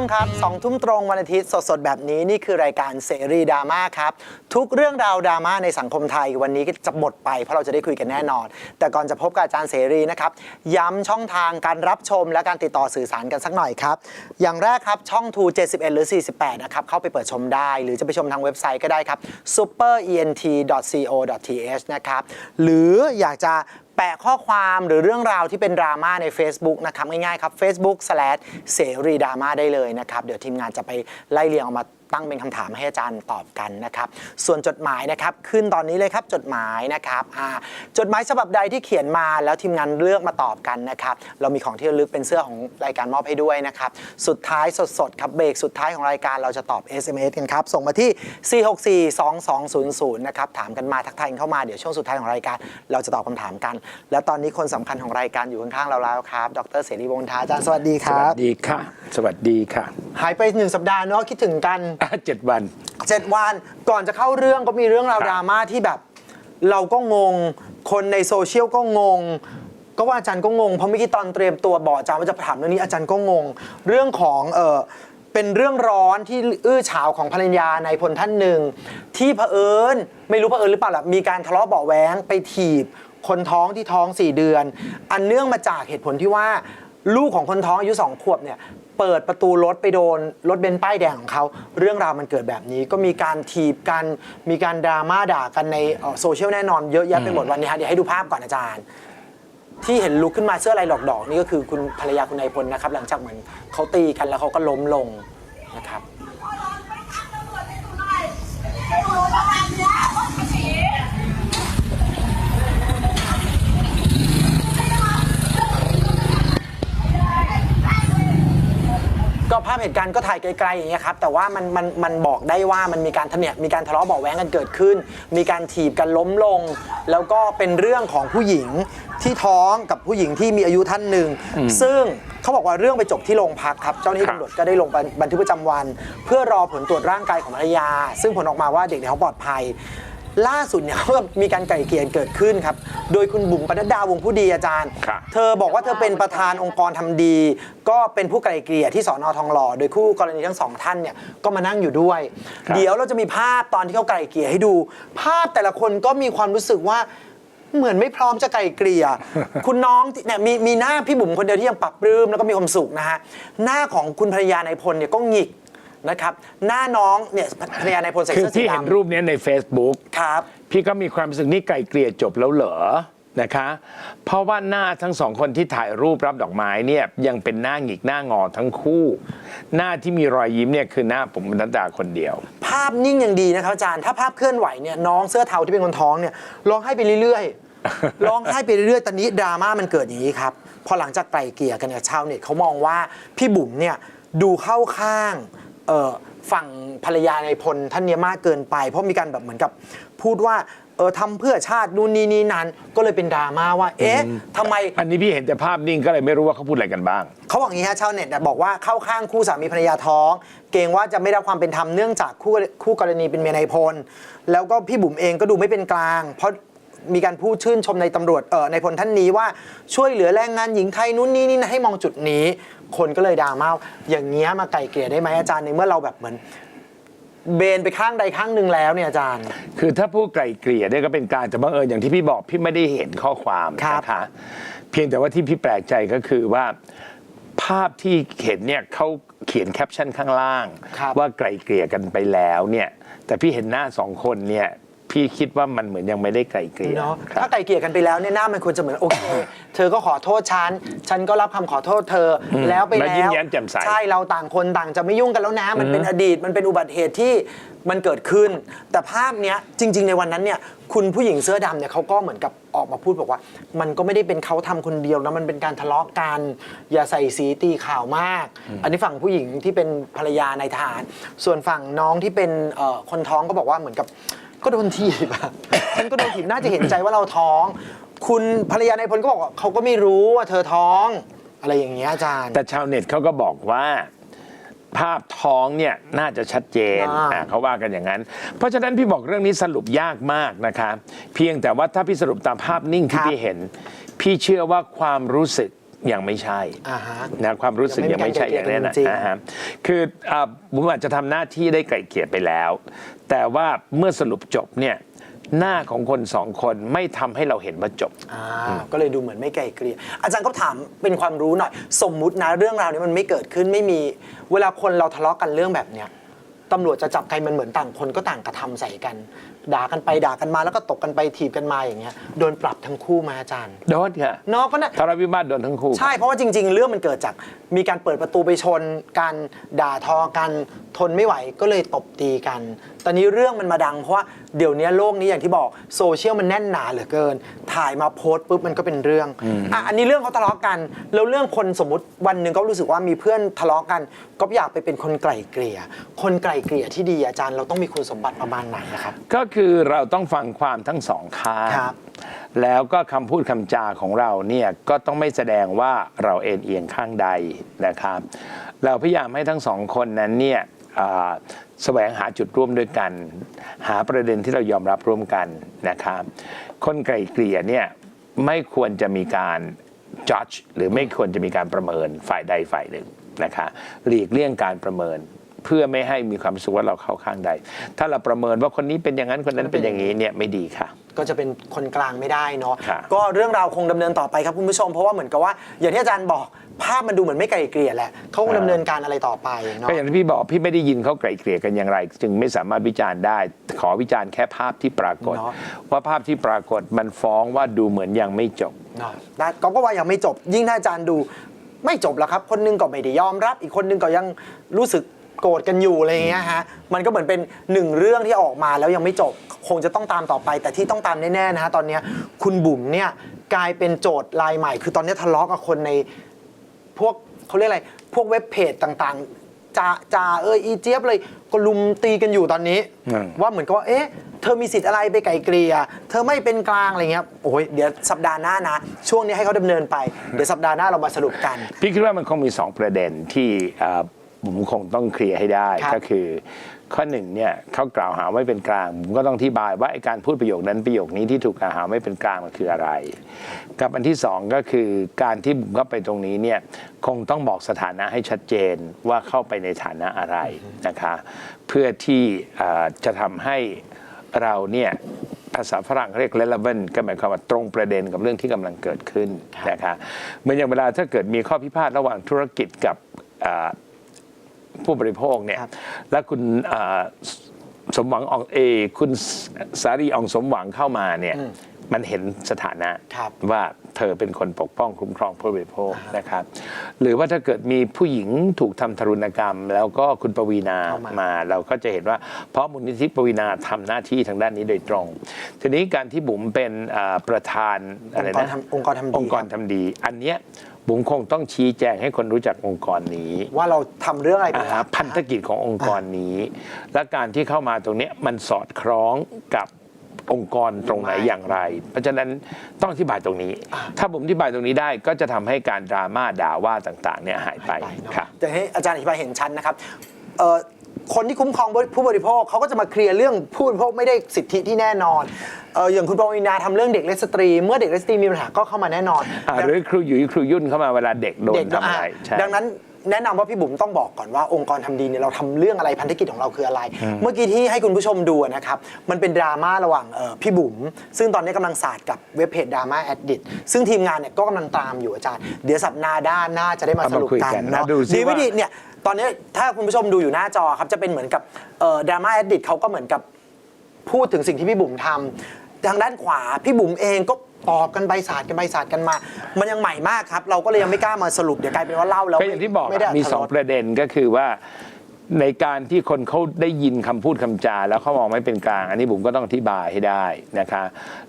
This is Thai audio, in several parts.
มครับสองทุ่มตรงวันอาทิตย์สดๆ แบบนี้นี่คือรายการเสรีดราม่าครับ ทุกเรื่องราวดราม่าในสังคมไทยวันนี้ก็จะหมดไปเพราะเราจะได้คุยกันแน่นอน แต่ก่อนจะพบกับอาจารย์เสรีนะครับ ย้ำช่องทางการรับชมและการติดต่อสื่อสารกันสักหน่อยครับ อย่างแรกครับช่อง2 71 หรือ 48 นะครับ เข้าไปเปิดชมได้ หรือจะไปชมทางเว็บไซต์ก็ได้ครับ superent.co.th นะครับหรืออยากจะ แปะข้อความหรือเรื่องราวที่เป็นดราม่าใน Facebook นะครับง่ายๆครับ facebook เสรีดราม่าได้เลยนะครับ เดี๋ยวทีมงานจะไปไล่เรียงออกมา ตั้งเป็นคำถามให้อาจารย์ตอบกันนะครับ ส่วนจดหมายนะครับขึ้นตอนนี้เลยครับจดหมายนะครับอ่าจดหมายฉบับใดที่เขียนมาแล้วทีมงานเลือกมาตอบกันนะครับ เรามีของที่ระลึกเป็นเสื้อของรายการมอบให้ด้วยนะครับ สุดท้ายสดๆครับเบรกสุดท้ายของรายการเราจะตอบ SMS กันครับ ส่งมาที่ 4642200 นะครับถามกันมาทักทายกันเข้ามาเดี๋ยวช่วงสุดท้ายของรายการ เราจะตอบคำถามกัน แล้วตอนนี้คนสำคัญของรายการอยู่ข้างๆเราแล้วครับ ดรเสรีวงศ์ทาอาจารย์สวัสดีคสรัวับสดีค่ะ สวัสดีค่ะ หายไปหนึ่งสัปดาห์เนาะคิดถึงกันอะเจ็ดวัน เจ็ดวันก่อนจะเข้าเรื่องก็มีเรื่องราวครับ ดราม่าที่แบบ เราก็งง คนในโซเชียลก็งง ก็ว่าอาจารย์ก็งง เพราะเมื่อกี้ตอนเตรียมตัวบอกอาจารย์ว่าจะถามเรื่องนี้อาจารย์ก็งง เรื่องของเออเป็นเรื่องร้อนที่อื้อฉาวของภรรยาในายพลท่านหนึ่ง ที่เผอิญไม่รู้เผอิญหรือเปล่าล่ะมีการทะเลาะเบาะแว้งไปถีบ คนท้องที่ท้อง 4 เดือน อันเนื่องมาจากเหตุผลที่ว่า ลูกของคนท้องอายุสองขวบเนี่ย เปิดประตูรถไปโดนรถเบนซ์ป้ายแดงของเขา เรื่องราวมันเกิดแบบนี้ก็มีการถีบกัน มีการดราม่าด่ากันในเอ่อโซเชียลแน่นอนเยอะแยะไปหมดวันนี้ฮะเดี๋ยวให้ดูภาพก่อนอาจารย์ ที่เห็นลุกขึ้นมาเสื้อลายดอกดอกๆนี่ก็คือคุณภรรยาคุณนายพลนะครับ หลังจากเหมือนเขาตีกันแล้วเขาก็ล้มลงนะครับ ก็ภาพเหตุการณ์ก็ถ่ายไกลๆอย่างเงี้ยครับแต่ว่ามันมันมันบอกได้ว่ามันมีการทะเนี่ยมีการทะเลาะเบาะแว้งกันเกิดขึ้น มีการถีบกันล้มลง แล้วก็เป็นเรื่องของผู้หญิงที่ท้องกับผู้หญิงที่มีอายุท่านหนึ่งซึ่งเขาบอกว่าเรื่องไปจบที่โรงพักครับเจ้าหน้าที่ครับตำรวจก็ได้ลงบันบันทึกประจำวัน เพื่อรอผลตรวจร่างกายของภรรยา ซึ่งผลออกมาว่าเด็กในท้องปลอดภัย ล่าสุดเนี่ยก็มีการไกล่เกลี่ยเกิดขึ้นครับ โดยคุณบุ๋มปนัดดาวงผู้ดีอาจารย์ ครับเธอบอกว่าเธอเป็นประธานองค์กรทำดี ก็เป็นผู้ไกล่เกลี่ยที่สอนอทองหล่อโดยคู่กรณีทั้งสองท่านเนี่ยก็มานั่งอยู่ด้วย ครับ เดี๋ยวเราจะมีภาพตอนที่เขาไกล่เกลี่ยให้ดู ภาพแต่ละคนก็มีความรู้สึกว่าเหมือนไม่พร้อมจะไกล่เกลี่ย คุณน้องที่เนี่ยมีมีหน้าพี่บุ๋มคนเดียวที่ยังปรับปรื้มแล้วก็มีความสุขนะฮะหน้าของคุณภรรยานายพลเนี่ยก็หงิก นะครับ หน้าน้องเนี่ยภรรยานายพลใส่คือเสื้อสีที่เห็นดำรูปเนี้ยใน Facebook ครับ พี่ก็มีความรู้สึกนี่ไกลเกลี่ยจบแล้วเหรอนะคะ เพราะว่าหน้าทั้งสองคนที่ถ่ายรูปรับดอกไม้เนี่ยยังเป็นหน้าหงิกหน้างอทั้งคู่ หน้าที่มีรอยยิ้มเนี่ยคือหน้าผมนัดดาคนเดียว ภาพนิ่งอย่างดีนะครับอาจารย์ ถ้าภาพเคลื่อนไหวเนี่ยน้องเสื้อเทาที่เป็นคนท้องเนี่ยร้องไห้ไปเรื่อยๆ ร้องไห้ไปเรื่อยๆ ตอนนี้ดราม่ามันเกิดอย่างนี้ครับ พอหลังจากไกลเกลี่ยกันเนี่ยชาวเน็ตเขามองว่าพี่บุ๋มเนี่ยดูเข้าข้าง เอ่อฝั่งภรรยาในพลท่านเนี้มากเกินไป เพราะมีการแบบเหมือนกับพูดว่าเออทำเพื่อชาตินู่นนี่นี่นั้นก็เลยเป็นดราม่าว่าเอ๊ะทำไม อันนี้พี่เห็นแต่ภาพนิ่งก็เลยไม่รู้ว่าเขาพูดอะไรกันบ้าง เขาบอกอย่างนี้ฮะชาวเน็ตน่ะบอกว่าเข้าข้างคู่สามีภรรยาท้อง เกรงว่าจะไม่ได้รับความเป็นธรรมเนื่องจากคู่คู่กรณีเป็นเมียนายพล แล้วก็พี่บุ๋มเองก็ดูไม่เป็นกลาง เพราะ มีการพูดชื่นชมในตำรวจเออในพลท่านนี้ว่าช่วยเหลือแรงงานหญิงไทยนู้นนี่นี่นะให้มองจุดนี้ คนก็เลยด่ามาอย่างเงี้ยมาไกลเกลี่ยได้ไหมอาจารย์ในเมื่อเราแบบเหมือนเบนไปข้างใดข้างหนึ่งแล้วเนี่ยอาจารย์ คือถ้าพูดไกลเกลี่ยเนี่ยก็เป็นการแต่บังเอิญอย่างที่พี่บอกพี่ไม่ได้เห็นข้อความครับนะคะเพียงแต่ว่าที่พี่แปลกใจก็คือว่าภาพที่เห็นเนี่ยเขาเขียนแคปชั่นข้างล่างครับว่าไกลเกลี่ยกันไปแล้วเนี่ยแต่พี่เห็นหน้าสองคนเนี่ย พี่คิดว่ามันเหมือนยังไม่ได้ไกลเกลี่ยเนาะครับ ถ้าไกลเกลี่ยกันไปแล้วเนี่ยหน้ามันควรจะเหมือนโอเค เธอก็ขอโทษฉัน ฉันก็รับคำขอโทษเธออแล้วไปแล้แล้วยิ้มแย้มแจ่มใสใช่เราต่างคนต่างจะไม่ยุ่งกันแล้วนะ มันเป็นอดีตมันเป็นอุบัติเหตุที่มันเกิดขึ้น แต่ภาพเนี้ยจริง ๆ ในวันนั้นเนี่ยคุณผู้หญิงเสื้อดำเนี่ยเขาก็เหมือนกับออกมาพูดบอกว่า มันก็ไม่ได้เป็นเขาทำคนเดียวนะมันเป็นการทะเลาะกัน อย่าใส่สีตีข่าวมาก อันนี้ฝั่งผู้หญิงที่เป็นภรรยาในทหาร ส่วนฝั่งน้องที่เป็นเอ่อคนท้องก็บอกว่าเหมือนกับ ก็โดนถีบอะฉันก็โดนถีบน่าจะเห็นใจว่าเราท้อง คุณภรรยาในายพลก็บอกว่าเขาก็ไม่รู้ว่าเธอท้อง อะไรอย่างเงี้ยอาจารย์ แต่ชาวเน็ตเขาก็บอกว่า ภาพท้องเนี่ยน่าจะชัดเจนอ่า อ่าเขาว่ากันอย่างนั้น เพราะฉะนั้นพี่บอกเรื่องนี้สรุปยากมากนะคะ เพียงแต่ว่าถ้าพี่สรุปตามภาพนิ่งที่พี่เห็น พี่เชื่อว่าความรู้สึก ยังไม่ใช่อ่าฮะนะความรู้สึกยัยังงไม่ไม่ใช่มีอย่างแน่นอนการไกลเกลี่ยกันจริงๆอ่าฮะคืออ่าผมอาจจะทำหน้าที่ได้ไกลเกลี่ยไปแล้ว แต่ว่าเมื่อสรุปจบเนี่ยหน้าของคนสองคนไม่ทำให้เราเห็นว่าจบอ่าก็เลยดูเหมือนไม่ไกลเกลี่ย อาจารย์ก็ถามเป็นความรู้หน่อย สมมุตินะเรื่องราวนี้มันไม่เกิดขึ้นไม่มี เวลาคนเราทะเลาะกันเรื่องแบบเนี้ยตำรวจจะจับใครมันเหมือนต่างคนก็ต่างกระทำใส่กัน ด่ากันไปด่ากันมาแล้วก็ตกกันไปถีบกันมาอย่างเงี้ยโดนปรับทั้งคู่ไหมาอาจารย์โดนค่ะเนาะก็น่าทะเลาะวิวาทโดนทั้งคู่ ใช่เพราะว่าจริง ๆ เรื่องมันเกิดจากมีการเปิดประตูไปชนกันด่าทอกันทนไม่ไหวก็เลยตบตีกัน ตอนนี้เรื่องมันมาดังเพราะว่าเดี๋ยวนี้โลกนี้อย่างที่บอกโซเชียลมันแน่นหนาเหลือเกิน ถ่ายมาโพสต์ปุ๊บมันก็เป็นเรื่องอะอันนี้เรื่องเขาทะเลาะกันแล้วเรื่องคนสมมติวันหนึ่งก็รู้สึกว่ามีเพื่อนทะเลาะกันก็อยากไปเป็นคนไกล่เกลี่ย คนไกล่เกลี่ยที่ดีอาจารย์เราต้องมีคุณสมบัติประมาณไหนอะครับก็คือเราต้องฟังความทั้งสองข้างครับ แล้วก็คำพูดคำจาของเราเนี่ยก็ต้องไม่แสดงว่าเราเอ็นเอียงข้างใดนะครับ เราพยายามให้ทั้งสองคนนั้นเนี่ยอ่าแสวงหาจุดร่วมด้วยกัน หาประเด็นที่เรายอมรับร่วมกันนะครับ คนไกลเกลี่ยเนี่ยไม่ควรจะมีการ judge หรือไม่ควรจะมีการประเมินฝ่ายใดฝ่ายหนึ่งนะคะหลีกเลี่ยงการประเมิน เพื่อไม่ให้มีความรู้สึกว่าเราเข้าข้างใด ถ้าเราประเมินว่าคนนี้เป็นอย่างนั้นคนนั้นเป็นอย่างนี้เนี่ยไม่ดีค่ะ ก็จะเป็นคนกลางไม่ได้เนาะครับ ก็เรื่องราวคงดำเนินต่อไปครับคุณผู้ชม เพราะว่าเหมือนกับว่าอย่างที่อาจารย์บอกภาพมันดูเหมือนไม่ไกลเกลี่ยแหละเขาคงดำเนินการอะไรต่อไปเนาะ ก็อย่างที่พี่บอกพี่ไม่ได้ยินเขาไกลเกลี่ยกันอย่างไร จึงไม่สามารถวิจารณ์ได้ ขอวิจารณ์แค่ภาพที่ปรากฏ เนาะ ว่าภาพที่ปรากฏมันฟ้องว่าดูเหมือนยังไม่จบ เนาะแต่ก็ก็ว่ายังไม่จบยิ่งถ้าอาจารย์ดูไม่จบแล้วครับ คนหนึงก็ไม่ได้ยอมรับ อีกคนหนึงก็ยังรู้สึก โกรธกันอยู่อะไรอย่างเงี้ยฮะมันก็เหมือนเป็นหนึ่งเรื่องที่ออกมาแล้วยังไม่จบ คงจะต้องตามต่อไป แต่ที่ต้องตามแน่ๆนะฮะตอนเนี้ยคุณบุ๋มเนี่ยกลายเป็นโจทย์รายใหม่ คือตอนนี้ทะเลาะกับคนในพวกเขาเรียกอะไรพวกเว็บเพจต่างๆจาจาเอออีเจี๊ยบเลยก็ลุมตีกันอยู่ตอนนี้ อืม ว่าเหมือนกับว่าเอ๊ะ เธอมีสิทธิ์อะไรไปไกลเกลี่ย เธอไม่เป็นกลางอะไรเงี้ย โอ้ย เดี๋ยวสัปดาห์หน้านะ ช่วงนี้ให้เขาดำเนินไป เดี๋ยวสัปดาห์หน้าเรามาสรุปกัน พี่คิดว่ามันคงมีสองประเด็นที่อ่า ผมคงต้องเคลียร์ให้ได้ครับก็คือ ข้อหนึ่งเนี่ยเขากล่าวหาไม่เป็นกลาง ผมก็ต้องอธิบายว่าไอ้การพูดประโยคนั้นประโยคนี้ที่ถูกกล่าวหาไม่เป็นกลางมันคืออะไร กับอันที่สองก็คือการที่บุ๋มเข้าไปตรงนี้เนี่ยคงต้องบอกสถานะให้ชัดเจนว่าเข้าไปในฐานะอะไรนะคะเพื่อที่อ่าจะทำให้เราเนี่ยภาษาฝรั่งเรียก relevant ก็หมายความว่าตรงประเด็นกับเรื่องที่กำลังเกิดขึ้นนะคะเหมือนอย่างเวลาถ้าเกิดมีข้อพิพาทระหว่างธุรกิจกับอ่า ผู้บริโภคเนี่ยครับและคุณอ่าสมหวังอองเออคุณสารีอองสมหวังเข้ามาเนี่ยมันเห็นสถานะครับว่าเธอเป็นคนปกป้องคุ้มครองผู้บริโภคนะครับ หรือว่าถ้าเกิดมีผู้หญิงถูกทำทารุณกรรม แล้วก็คุณปวีนาเข้ามามาเราก็จะเห็นว่า เพราะมูลนิธิปวีนาทำหน้าที่ทางด้านนี้โดยตรง ทีนี้การที่บุ๋มเป็นอ่าประธานอะไรองค์กรนะทำองค์กรทำดีองค์กรทำดี อันเนี้ย บุ๋มคงต้องชี้แจงให้คนรู้จักองค์กรนี้ว่าเราทำเรื่องอะไรไปอ่าฮะพันธกิจขององค์กรนี้ และการที่เข้ามาตรงเนี้ยมันสอดคล้องกับองค์กรตรงไหนอย่างไร เพราะฉะนั้นต้องอธิบายตรงนี้ ถ้าผมอธิบายตรงนี้ได้ก็จะทำให้การดราม่าด่าว่าต่างๆเนี่ยหายไปไปเนอะครับจะให้อาจารย์อธิบายเห็นชัดนะครับเอ่อ คนที่คุ้มครองผู้บริโภคเขาก็จะมาเคลียร์เรื่องผู้บริโภคไม่ได้สิทธิที่แน่นอนเอ่ออย่างคุณปวีนาทำเรื่องเด็กและสตรี เมื่อเด็กและสตรีมีปัญหาก็เข้ามาแน่นอนอ่าหรือครูหยุยครูยุ่นเข้ามาเวลาเด็กโดนเด็กทำอะไรอะใช่ดังนั้น แนะนำว่าพี่บุ๋มต้องบอกก่อนว่าองค์กรทำดีเนี่ยเราทำเรื่องอะไรพันธกิจของเราคืออะไร เมื่อกี้ที่ให้คุณผู้ชมดูนะครับ มันเป็นดราม่าระหว่างเอ่อพี่บุ๋มซึ่งตอนนี้กำลังศาสตร์กับเว็บเพจดราม่าแอดดิซึ่งทีมงานเนี่ยก็กำลังตามอยู่อาจารย์ เดี๋ยวสัปดาห์หน้าน่าจะได้มาเอาสมารุปคุยกันกันนะเนาะดูสิดีไม่ว่า ดี เนี่ยตอนนี้ถ้าคุณผู้ชมดูอยู่หน้าจอครับจะเป็นเหมือนกับดราม่าแอดดิเขาก็เหมือนกับ พูดถึงสิ่งที่พี่บุ๋มทำทางด้านขวาพี่บุ๋มเองก็ ตอบกันใบศาสตร์กันใบศาสตร์กันมา มันยังใหม่มากครับ เราก็เลยยังไม่กล้ามาสรุปเดี๋ยวกลายเป็นว่าเล่าแล้วก็อย่างที่บอกไม่ได้อะมีสองรรถประเด็นก็คือว่า ในการที่คนเขาได้ยินคำพูดคำจา แล้วเขามองไม่เป็นกลาง อันนี้ผมก็ต้องอธิบายให้ได้นะคะ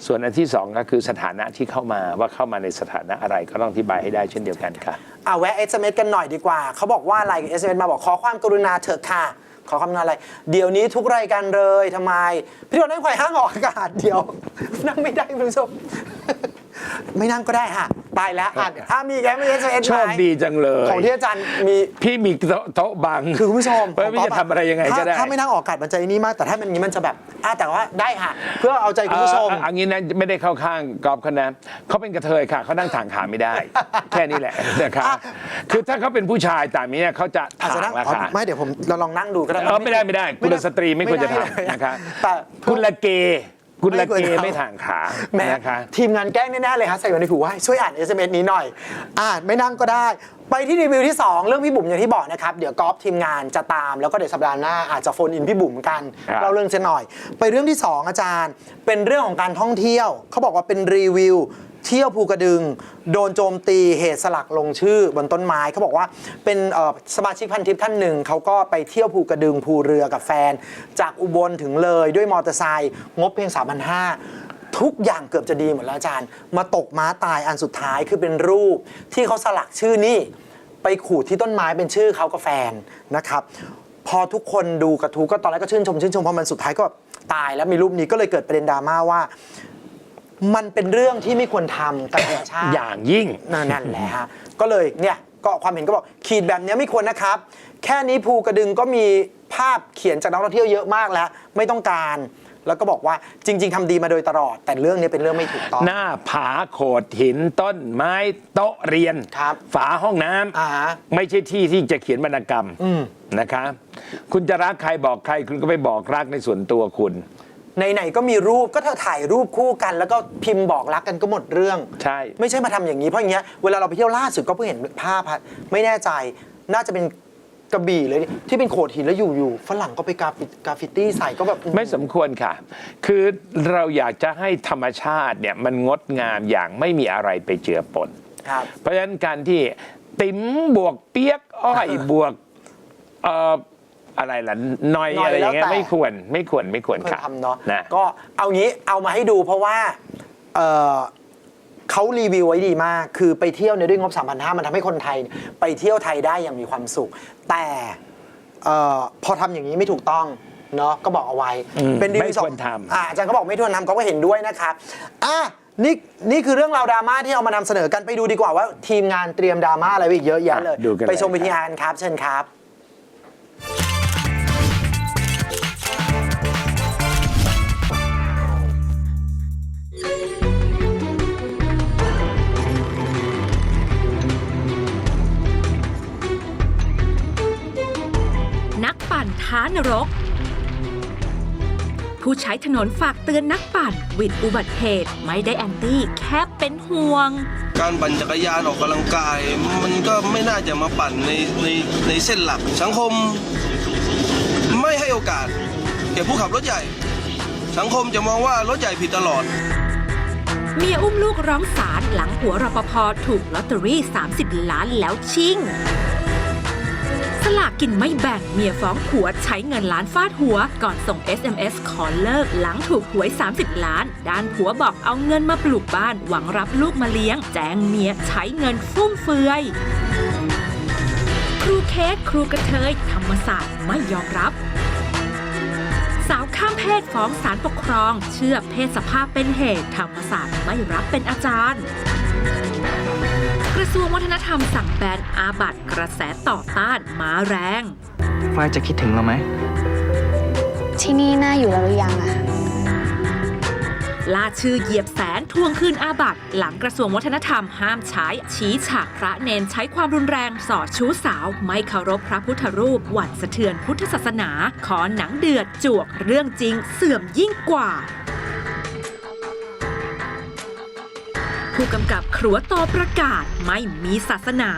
ส่วนอันที่สองก็คือสถานะที่เข้ามาว่าเข้ามาในสถานะอะไรก็ต้องอธิบายให้ได้เช่นเดียวกันค่ะ อะแวะ SMS กันหน่อยดีกว่า เขาบอกว่าอะไร SMS มาบอกขอความกรุณาเถอะค่ะ ขอคำนวณอะไร เดี๋ยวนี้ทุกรายการเลยทำไม พี่โดนนั่งควายห้างออกอากาศเดี๋ยว นั่งไม่ได้คุณผู้ชม ไม่นั่งก็ได้ค่ะไปตายแล้วอ่านถ้ามีแกไม่เอสเอสโชคดีจังเลยของที่อาจารย์มีพี่มีโต๊ะโต๊ะบังคือคุณผู้ชมเพราะพี่จะทำอะไรยังไงก็ได้ถ้าถ้าไม่นั่งออกอากาศมันจะไอ้นี่มากแต่ถ้ามันอย่างนี้มันจะแบบอะแต่ว่าได้ค่ะ เพื่อเอาใจคุณผู้ชมเอ่ออันนี้นะไม่ได้เข้าข้างกอล์ฟเขานะเขาเป็นกระเทยค่ะเขานั่งถ่างขาไม่ได้ แค่นี้แหละนะครับอะคือถ้าเขาเป็นผู้ชายต่างนี้เขาจะอาจจะถ่านั่งงราอ๋อคาไม่เดี๋ยวผมเราลองนั่งดูก็ได้เออไม่ได้ไม่ได้คุณสตรีไม่ควรจะด้เลยทำนะคะแต่คุณละเก คุณละไม่ควรเกทำไม่ถ่างขาแหม่นะคะทีมงานแกล้งแน่ๆเลยฮะใส่ไว้ในหูว่าช่วยอ่าน SMS นี้หน่อย อ่านไม่นั่งก็ได้ ไปที่รีวิวที่ 2 เรื่องพี่บุ๋มอย่างที่บอกนะครับ เดี๋ยวกอล์ฟทีมงานจะตาม แล้วก็เดี๋ยวสัปดาห์หน้าอาจจะโฟนอินพี่บุ๋มกันครับเราเรื่องจะหน่อย ไปเรื่องที่ 2 อาจารย์ เป็นเรื่องของการท่องเที่ยว เขาบอกว่าเป็นรีวิว เที่ยวภูกระดึง โดนโจมตีเหตุสลักลงชื่อบนต้นไม้เขาบอกว่าเป็นสมาชิกพันทิปท่านหนึ่งเขาก็ไปเที่ยวภูกระดึงภูเรือกับแฟน จากอุบลถึงเลยด้วยมอเตอร์ไซค์งบเพียง 3,500ทุกอย่างเกือบจะดีหมดแล้วอาจารย์ มาตกม้าตายอันสุดท้ายคือเป็นรูปที่เขาสลักชื่อนี่ ไปขูดที่ต้นไม้เป็นชื่อเขากับแฟนนะครับ พอทุกคนดูกระทู้ก็ตอนแรกก็ชื่นชมชื่นชมพอมันสุดท้ายก็ตายแล้วมีรูปนี้ก็เลยเกิดประเด็นดราม่าว่า มันเป็นเรื่องที่ไม่ควรทำกับธรรมชาติ อย่างยิ่งนั่นนั่นแหละฮะ ก็เลยเนี่ยก็ความเห็นก็บอกขีดแบบเนี้ยไม่ควรนะครับ แค่นี้ภูกระดึงก็มีภาพเขียนจากนักท่องเที่ยวเยอะมากแล้ว ไม่ต้องการ แล้วก็บอกว่าจริง ๆทำดีมาโดยตลอด แต่เรื่องนี้เป็นเรื่องไม่ถูกต้อง หน้าผาโขดหินต้นไม้โต๊ะเรียน ครับฝาห้องน้ำอ่าฮะไม่ใช่ที่ที่จะเขียนวรรณกรรมอืมไหนๆก็มีรูปก็เธอถ่ายรูปคู่กัน แล้วก็พิมพ์บอกรักกันก็หมดเรื่อง ใช่ ไม่ใช่มาทำอย่างนี้เพราะอย่างเงี้ยเวลาเราไปเที่ยวล่าสุดก็เพิ่งเห็นภาพฮะไม่แน่ใจน่าจะเป็นกระบี่เลยที่เป็นโขดหินแล้วอยู่ๆฝรั่งก็ไปกราฟิกราฟิตี้ใส่ก็แบบไม่สมควรค่ะ คือเราอยากจะให้ธรรมชาติเนี่ยมันงดงามอย่างไม่มีอะไรไปเจือปน ครับ เพราะฉะนั้นการที่ติ๋มบวกเปียกอ้อย บวกเอ่อ อะไรล่ะหน้อยหน่อยอะไรอย่างเงี้ยแล้วแต่ไม่ควรไม่ควรไม่ควรเคยค่ะทำเนาะนะก็เอางี้เอามาให้ดูเพราะว่าเอ่อเขารีวิวไว้ดีมาก คือไปเที่ยวเนี่ยด้วยงบ 3,500 มันทำให้คนไทยเนี่ยไปเที่ยวไทยได้อย่างมีความสุข แต่เอ่อพอทำอย่างนี้ไม่ถูกต้องเนาะก็บอกเอาไว้อืมเป็นรีวิวไม่สอควงรทำอ่าอาจารย์ก็บอกไม่ควรทำเขาก็เห็นด้วยนะครับอะนี่นี่คือเรื่องราวดราม่าที่เอามานำเสนอกันไปดูดีกว่าว่า ทีมงานเตรียมดราม่าอะไรไว้อีกเยอะแยะเลยดูกันเลยไปชมวิครับธีการครับ เชิญครับ รก ผู้ใช้ถนนฝากเตือนนักปั่นวิดอุบัติเหตุไม่ได้แอนตี้แค่เป็นห่วง การปั่นจักรยานออกกำลังกาย มันก็ไม่น่าจะมาปั่นในในในเส้นหลักสังคม ไม่ให้โอกาสแก่ผู้ขับรถใหญ่ สังคมจะมองว่ารถใหญ่ผิดตลอดเมียอุ้มลูกร้องศาลหลังหัวรปภถูกลอตเตอรี่ 30 ล้านแล้วชิ่งส ลากกินไม่แบ่งเมียฟ้องผัวใช้เงินล้านฟาดหัว ก่อนส่ง SMS ขอเลิกหลังถูกหวย 30 ล้าน ด้านผัวบอกเอาเงินมาปลูกบ้าน หวังรับลูกมาเลี้ยง แจ้งเมียใช้เงินฟุ่มเฟือยครูเค้กครูกระเทยธรรมศาสตร์ไม่ยอมรับสาวข้ามเพศฟ้องศาลปกครอง เชื่อเพศสภาพเป็นเหตุธรรมศาสตร์ไม่รับเป็นอาจารย์ กระทรวงวัฒนธรรมสั่งแบนอาบัตกระแสต่อต้านมาแรง ฝ้ายจะคิดถึงเราไหม ที่นี่น่าอยู่แล้วหรือยังอะลาชื่อเหยียบแสนทวงคืนอาบัตหลังกระทรวงวัฒนธรรมห้ามใช้ชี้ฉากพระเนนใช้ความรุนแรงสอดชู้สาว ไม่เคารพพระพุทธรูป หวั่นสะเทือนพุทธศาสนา ขอหนังเดือดจวกเรื่องจริงเสื่อมยิ่งกว่า ผู้กำกับครัวโตประกาศไม่มีศาสนา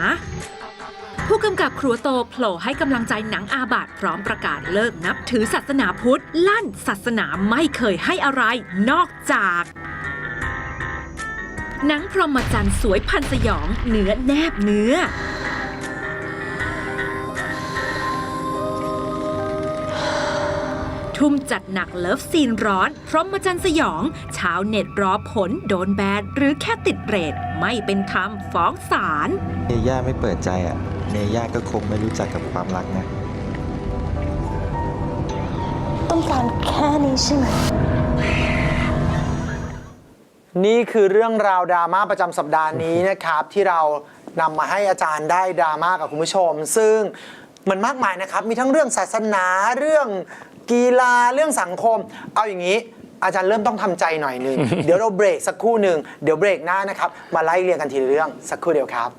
ผู้กำกับครัวโตโผล่ให้กำลังใจหนังอาบัตพร้อมประกาศเลิกนับถือศาสนาพุทธ ลั่นศาสนาไม่เคยให้อะไรนอกจากหนังพรหมจรรย์สวยพันสยองเนื้อแนบเนื้อ ทุ่มจัดหนักเลิฟซีนร้อน พร้อมมาจันสยอง ชาวเน็ตรอผลโดนแบนหรือแค่ติดเรทไม่เป็นธรรมฟ้องศาลเมย่าไม่เปิดใจอะ เมย่าก็คงไม่รู้จักกับความรักนะ ต้องการแค่นี้ใช่ไหมนี่คือเรื่องราวดราม่าประจำสัปดาห์นี้นะครับ ที่เรานำมาให้อาจารย์ได้ดราม่ากับคุณผู้ชม ซึ่งมันมากมายนะครับ มีทั้งเรื่องศาสนาเรื่อง กีฬาเรื่องสังคม เอาอย่างนี้ อาจารย์เริ่มต้องทำใจหน่อยหนึ่งเดี๋ยวเราเบรกสักครู่หนึ่งเดี๋ยวเบรกหน้านะครับ มาไล่เรียงกันทีละเรื่องสักครู่เดียวครับ